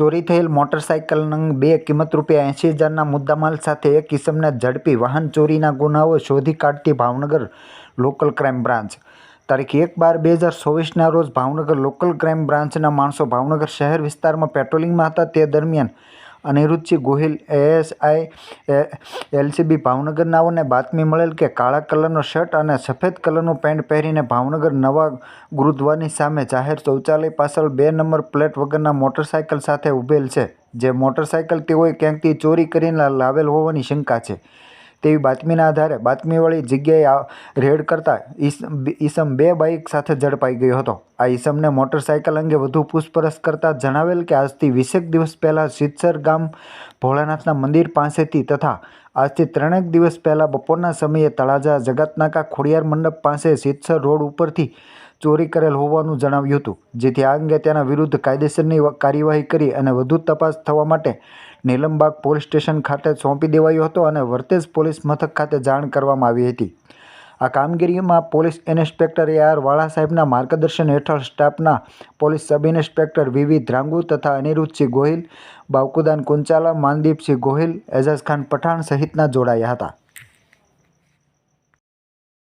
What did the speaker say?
ચોરી થયેલ મોટરસાઇકલ નંગ બે કિંમત રૂપિયા એંસી હજારના મુદ્દામાલ સાથે એક કિસમને ઝડપી વાહન ચોરીના ગુનાઓ શોધી કાઢતી ભાવનગર લોકલ ક્રાઇમ બ્રાન્ચ. તારીખ એક બાર બે હજાર ચોવીસના રોજ ભાવનગર લોકલ ક્રાઇમ બ્રાન્ચના માણસો ભાવનગર શહેર વિસ્તારમાં પેટ્રોલિંગમાં હતા. તે દરમિયાન અનિરુદ્ધસિંહ ગોહિલ એએસઆઈ એલસીબી ભાવનગર નાઓને બાતમી મળેલ કે કાળા કલરનો શર્ટ અને સફેદ કલરનું પેન્ટ પહેરીને ભાવનગર નવા ગુરુદ્વારની સામે જાહેર શૌચાલય પાછળ બે નંબર પ્લેટ વગરના મોટરસાઇકલ સાથે ઊભેલ છે. જે મોટરસાઇકલ તેઓએ ક્યાંકથી ચોરી કરીને લાવેલ હોવાની શંકા છે. તેવી બાતમીના આધારે બાતમીવાળી જગ્યાએ રેડ કરતા ઈસમ બે બાઇક સાથે ઝડપાઈ ગયો હતો. આ ઈસમને મોટરસાઇકલ અંગે વધુ પૂછપરછ કરતાં જણાવેલ કે આજથી વીસેક દિવસ પહેલાં સિદ્ધસર ગામ ભોળાનાથના મંદિર પાસેથી તથા આજથી ત્રણેક દિવસ પહેલાં બપોરના સમયે તળાજા જગતનાકા ખોડિયાર મંડપ પાસે સિદ્ધસર રોડ ઉપરથી ચોરી કરેલ હોવાનું જણાવ્યું હતું. જેથી આ અંગે તેના વિરુદ્ધ કાયદેસરની કાર્યવાહી કરી અને વધુ તપાસ થવા માટે નીલમબાગ પોલીસ સ્ટેશન ખાતે સોંપી દેવાયો હતો અને વર્તેજ પોલીસ મથક ખાતે જાણ કરવામાં આવી હતી. આ કામગીરીમાં પોલીસ ઇન્સ્પેક્ટર એ આર વાળા સાહેબના માર્ગદર્શન હેઠળ સ્ટાફના police sub inspector VV Dhrangu તથા અનિરુદ્ધસિંહ ગોહિલ, બાવકુદાન કુંચાલા, માનદીપસિંહ ગોહિલ એઝાઝ ખાન પઠાણ સહિતના જોડાયા હતા.